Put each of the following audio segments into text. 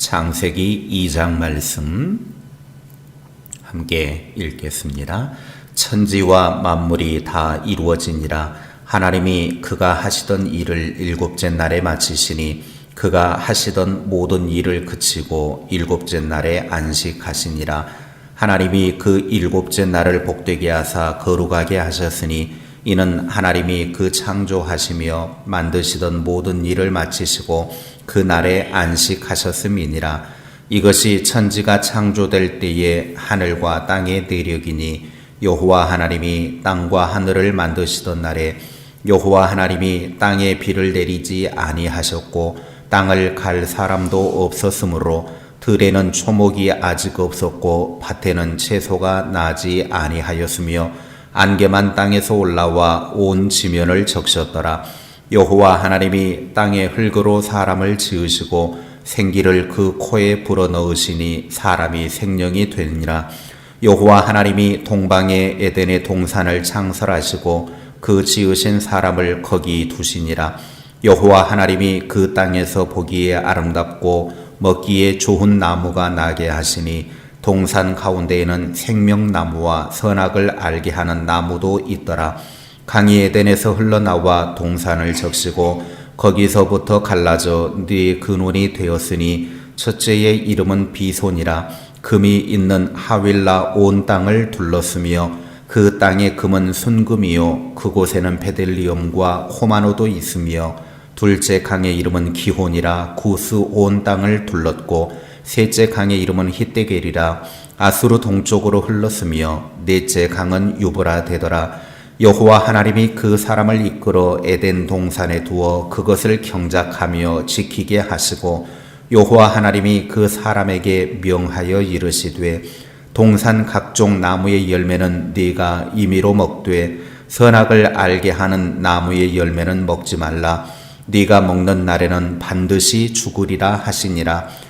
창세기 2장 말씀 함께 읽겠습니다. 천지와 만물이 다 이루어지니라 하나님이 그가 하시던 일을 일곱째 날에 마치시니 그가 하시던 모든 일을 그치고 일곱째 날에 안식하시니라 하나님이 그 일곱째 날을 복되게 하사 거룩하게 하셨으니 이는 하나님이 그 창조하시며 만드시던 모든 일을 마치시고 그 날에 안식하셨음이니라. 이것이 천지가 창조될 때에 하늘과 땅의 내력이니 여호와 하나님이 땅과 하늘을 만드시던 날에 여호와 하나님이 땅에 비를 내리지 아니하셨고 땅을 갈 사람도 없었으므로 들에는 초목이 아직 없었고 밭에는 채소가 나지 아니하였으며 안개만 땅에서 올라와 온 지면을 적셨더라. 여호와 하나님이 땅의 흙으로 사람을 지으시고 생기를 그 코에 불어 넣으시니 사람이 생명이 되니라. 여호와 하나님이 동방의 에덴의 동산을 창설하시고 그 지으신 사람을 거기 두시니라. 여호와 하나님이 그 땅에서 보기에 아름답고 먹기에 좋은 나무가 나게 하시니 동산 가운데에는 생명나무와 선악을 알게 하는 나무도 있더라. 강이 에덴에서 흘러나와 동산을 적시고 거기서부터 갈라져 네 근원이 되었으니 첫째의 이름은 비손이라. 금이 있는 하윌라 온 땅을 둘렀으며 그 땅의 금은 순금이요. 그곳에는 베델리엄과 호마노도 있으며 둘째 강의 이름은 기혼이라. 구스 온 땅을 둘렀고 셋째 강의 이름은 히데겔이라 아수르 동쪽으로 흘렀으며 넷째 강은 유브라 되더라. 여호와 하나님이 그 사람을 이끌어 에덴 동산에 두어 그것을 경작하며 지키게 하시고 여호와 하나님이 그 사람에게 명하여 이르시되 동산 각종 나무의 열매는 네가 임의로 먹되 선악을 알게 하는 나무의 열매는 먹지 말라. 네가 먹는 날에는 반드시 죽으리라 하시니라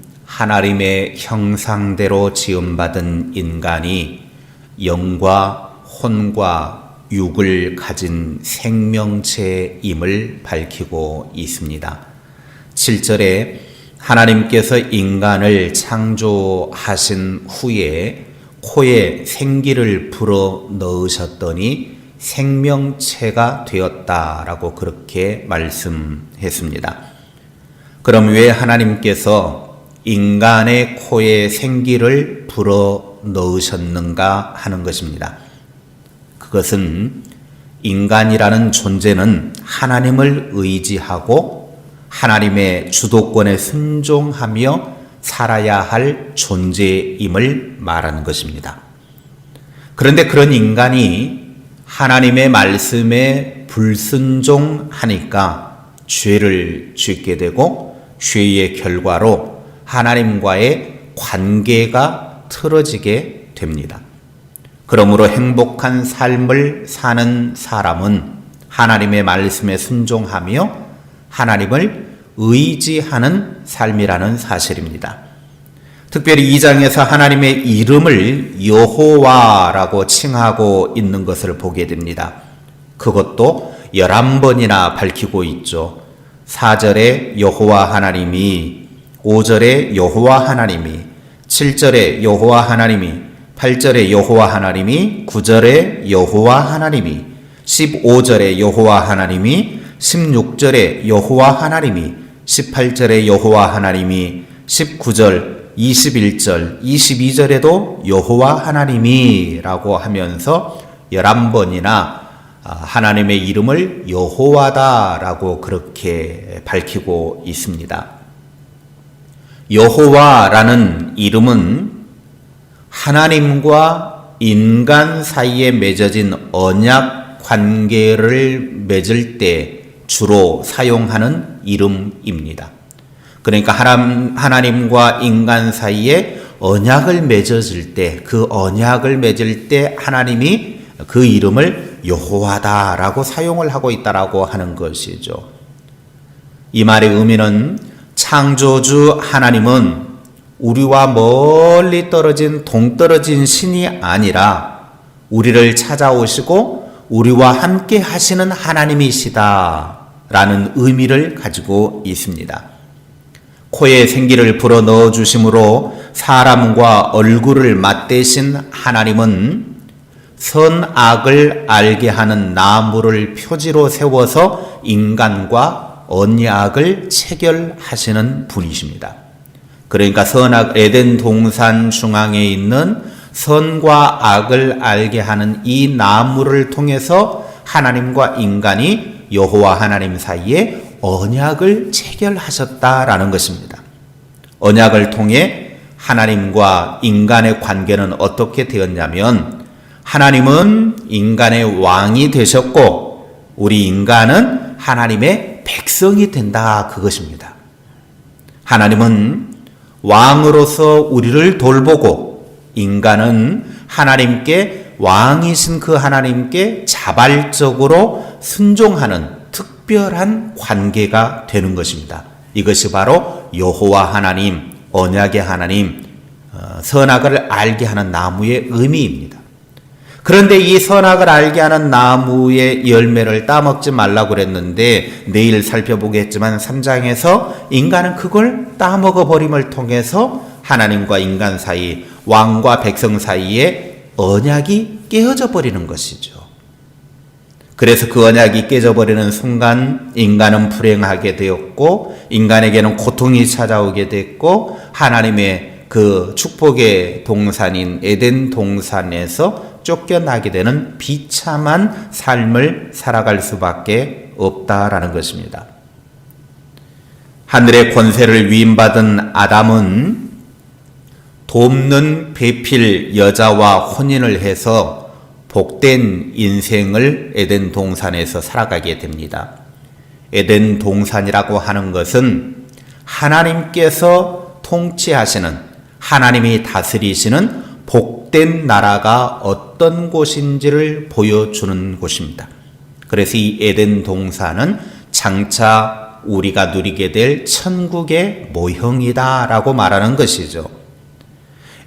하나님의 형상대로 지음받은 인간이 영과 혼과 육을 가진 생명체임을 밝히고 있습니다. 7절에 하나님께서 인간을 창조하신 후에 코에 생기를 불어 넣으셨더니 생명체가 되었다라고 그렇게 말씀했습니다. 그럼 왜 하나님께서 인간의 코에 생기를 불어 넣으셨는가 하는 것입니다. 그것은 인간이라는 존재는 하나님을 의지하고 하나님의 주도권에 순종하며 살아야 할 존재임을 말하는 것입니다. 그런데 그런 인간이 하나님의 말씀에 불순종하니까 죄를 짓게 되고 죄의 결과로 하나님과의 관계가 틀어지게 됩니다. 그러므로 행복한 삶을 사는 사람은 하나님의 말씀에 순종하며 하나님을 의지하는 삶이라는 사실입니다. 특별히 이 장에서 하나님의 이름을 여호와라고 칭하고 있는 것을 보게 됩니다. 그것도 11번이나 밝히고 있죠. 4절에 여호와 하나님이 5절에 여호와 하나님이 7절에 여호와 하나님이 8절에 여호와 하나님이 9절에 여호와 하나님이 15절에 여호와 하나님이 16절에 여호와 하나님이 18절에 여호와 하나님이 19절 21절 22절에도 여호와 하나님이라고 하면서 11번이나 아, 하나님의 이름을 여호와다라고 그렇게 밝히고 있습니다. 여호와라는 이름은 하나님과 인간 사이에 맺어진 언약 관계를 맺을 때 주로 사용하는 이름입니다. 그러니까 하나님, 하나님 과 인간 사이에 언약을 맺어질 때, 그 언약을 맺을 때 하나님이 그 이름을 여호와다라고 사용을 하고 있다라고 하는 것이죠. 이 말의 의미는 창조주 하나님은 우리와 멀리 떨어진 동떨어진 신이 아니라 우리를 찾아오시고 우리와 함께 하시는 하나님이시다 라는 의미를 가지고 있습니다. 코에 생기를 불어 넣어 주심으로 사람과 얼굴을 맞대신 하나님은 선악을 알게 하는 나무를 표지로 세워서 인간과 언약을 체결하시는 분이십니다. 그러니까 선악 에덴 동산 중앙에 있는 선과 악을 알게 하는 이 나무를 통해서 하나님과 인간이 여호와 하나님 사이에 언약을 체결하셨다라는 것입니다. 언약을 통해 하나님과 인간의 관계는 어떻게 되었냐면 하나님은 인간의 왕이 되셨고 우리 인간은 하나님의 백성이 된다 그것입니다. 하나님은 왕으로서 우리를 돌보고 인간은 하나님께 왕이신 그 하나님께 자발적으로 순종하는 특별한 관계가 되는 것입니다. 이것이 바로 여호와 하나님, 언약의 하나님, 어, 선악을 알게 하는 나무의 의미입니다. 그런데 이 선악을 알게 하는 나무의 열매를 따먹지 말라고 그랬는데 내일 살펴보겠지만 3장에서 인간은 그걸 따먹어 버림을 통해서 하나님과 인간 사이, 왕과 백성 사이에 언약이 깨어져 버리는 것이죠. 그래서 그 언약이 깨져버리는 순간 인간은 불행하게 되었고 인간에게는 고통이 찾아오게 됐고 하나님의 그 축복의 동산인 에덴 동산에서 쫓겨나게 되는 비참한 삶을 살아갈 수밖에 없다라는 것입니다. 하늘의 권세를 위임받은 아담은 돕는 배필 여자와 혼인을 해서 복된 인생을 에덴 동산에서 살아가게 됩니다. 에덴 동산이라고 하는 것은 하나님께서 통치하시는 하나님이 다스리시는 복된 나라가 어떤 곳인지를 보여주는 곳입니다. 그래서 이 에덴 동산은 장차 우리가 누리게 될 천국의 모형이다라고 말하는 것이죠.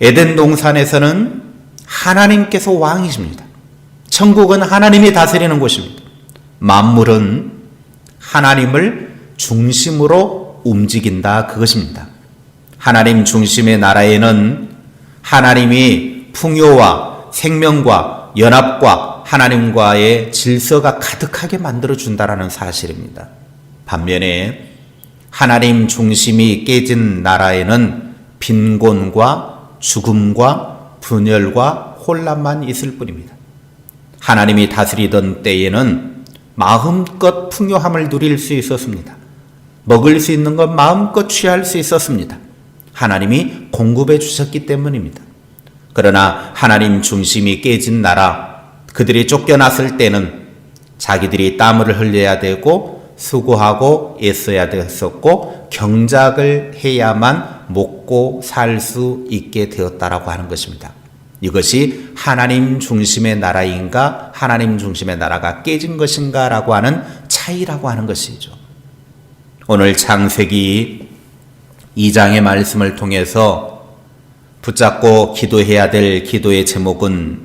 에덴 동산에서는 하나님께서 왕이십니다. 천국은 하나님이 다스리는 곳입니다. 만물은 하나님을 중심으로 움직인다 그것입니다. 하나님 중심의 나라에는 하나님이 풍요와 생명과 연합과 하나님과의 질서가 가득하게 만들어 준다라는 사실입니다. 반면에 하나님 중심이 깨진 나라에는 빈곤과 죽음과 분열과 혼란만 있을 뿐입니다. 하나님이 다스리던 때에는 마음껏 풍요함을 누릴 수 있었습니다. 먹을 수 있는 것 마음껏 취할 수 있었습니다. 하나님이 공급해 주셨기 때문입니다. 그러나 하나님 중심이 깨진 나라, 그들이 쫓겨났을 때는 자기들이 땀을 흘려야 되고 수고하고 애써야 됐었고 경작을 해야만 먹고 살 수 있게 되었다라고 하는 것입니다. 이것이 하나님 중심의 나라인가 하나님 중심의 나라가 깨진 것인가라고 하는 차이라고 하는 것이죠. 오늘 창세기 2장의 말씀을 통해서 붙잡고 기도해야 될 기도의 제목은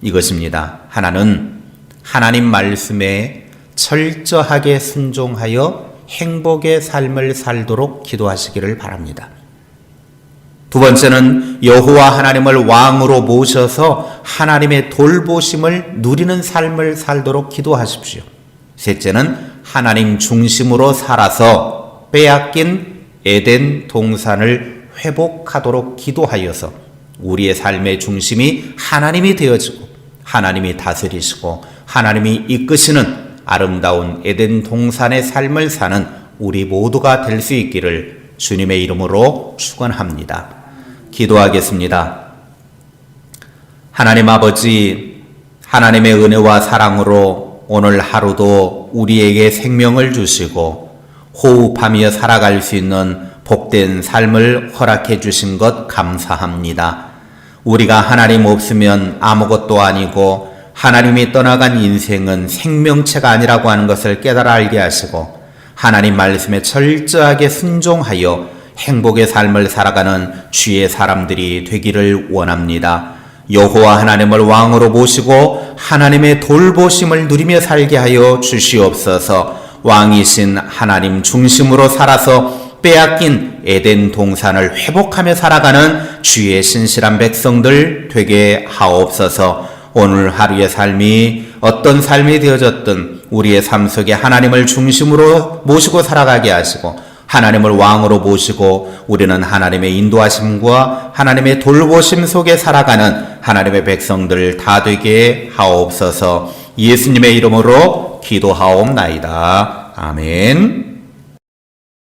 이것입니다. 하나는 하나님 말씀에 철저하게 순종하여 행복의 삶을 살도록 기도하시기를 바랍니다. 두 번째는 여호와 하나님을 왕으로 모셔서 하나님의 돌보심을 누리는 삶을 살도록 기도하십시오. 셋째는 하나님 중심으로 살아서 빼앗긴 에덴 동산을 회복하도록 기도하여서 우리의 삶의 중심이 하나님이 되어지고 하나님이 다스리시고 하나님이 이끄시는 아름다운 에덴 동산의 삶을 사는 우리 모두가 될 수 있기를 주님의 이름으로 축원합니다. 기도하겠습니다. 하나님 아버지, 하나님의 은혜와 사랑으로 오늘 하루도 우리에게 생명을 주시고 호흡하며 살아갈 수 있는 복된 삶을 허락해 주신 것 감사합니다. 우리가 하나님 없으면 아무것도 아니고 하나님이 떠나간 인생은 생명체가 아니라고 하는 것을 깨달아 알게 하시고 하나님 말씀에 철저하게 순종하여 행복의 삶을 살아가는 주의 사람들이 되기를 원합니다. 여호와 하나님을 왕으로 모시고 하나님의 돌보심을 누리며 살게 하여 주시옵소서. 왕이신 하나님 중심으로 살아서 빼앗긴 에덴 동산을 회복하며 살아가는 주의 신실한 백성들 되게 하옵소서. 오늘 하루의 삶이 어떤 삶이 되어졌든 우리의 삶 속에 하나님을 중심으로 모시고 살아가게 하시고 하나님을 왕으로 모시고 우리는 하나님의 인도하심과 하나님의 돌보심 속에 살아가는 하나님의 백성들 다 되게 하옵소서 예수님의 이름으로 기도하옵나이다. 아멘.